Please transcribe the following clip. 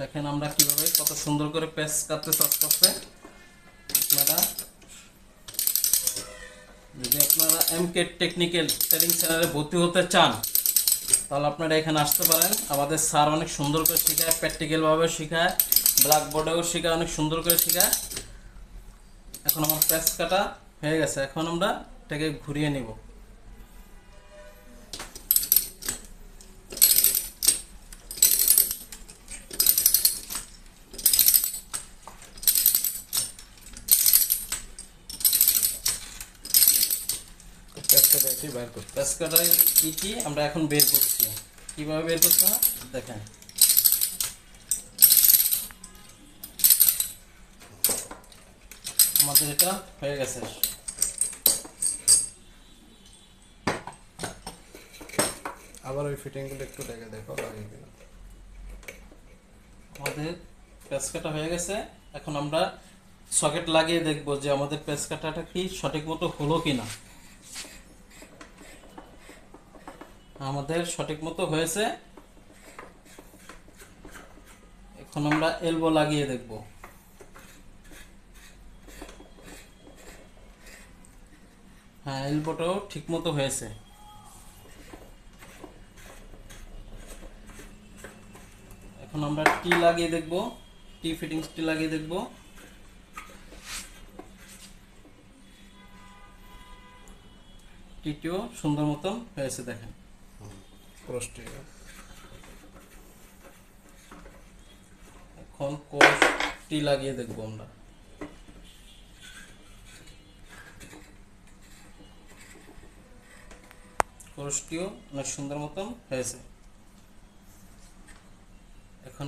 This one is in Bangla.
দেখেন আমরা কীভাবে কত সুন্দর করে পেস কাটতে চাষ করছে। আপনারা, যদি আপনারা এম কে টেকনিক্যাল ট্রেনিং চ্যানেলে ভর্তি হতে চান, তাহলে আপনারা এখানে আসতে পারেন। আমাদের স্যার অনেক সুন্দর করে শেখায় প্র্যাকটিক্যালভাবে শেখায় ব্ল্যাকবোর্ডেও শেখায়, অনেক সুন্দর করে শেখায়। এখন আমার প্যাচ কাটা হয়ে গেছে। এখন আমরা এটাকে ঘুরিয়ে নিব। প্যাচকাটা এটি বাইর করতে। প্যাচ কাটার কি কি? আমরা এখন বের করছি। কীভাবে বের করতে হয়? দেখেন। আমাদের এটা হয়ে গেছে। আবার ওই ফিটিংগুলো একটু দেখে দেখো লাগে কিনা। আমাদের প্যাচ কাটা হয়ে গেছে। এখন আমরা সকেট লাগিয়ে দেখব যে আমাদের প্যাচ কাটাটা কি সঠিক মতো হলো কি আমাদের সঠিক মতো হয়েছে। এখন আমরা এলবো লাগিয়ে দেখব। হ্যাঁ এলবোটাও ঠিক মতো হয়েছে। এখন আমরা টি লাগিয়ে দেখব। টি ফিটিংস টি লাগিয়ে দেখব। টিটিও সুন্দর মতন হয়েছে দেখেন। ক্রসটি এখন কোর্স টি লাগিয়ে দেখব আমরা। কোর্সটিও অনেক সুন্দর মতন হয়েছে। এখন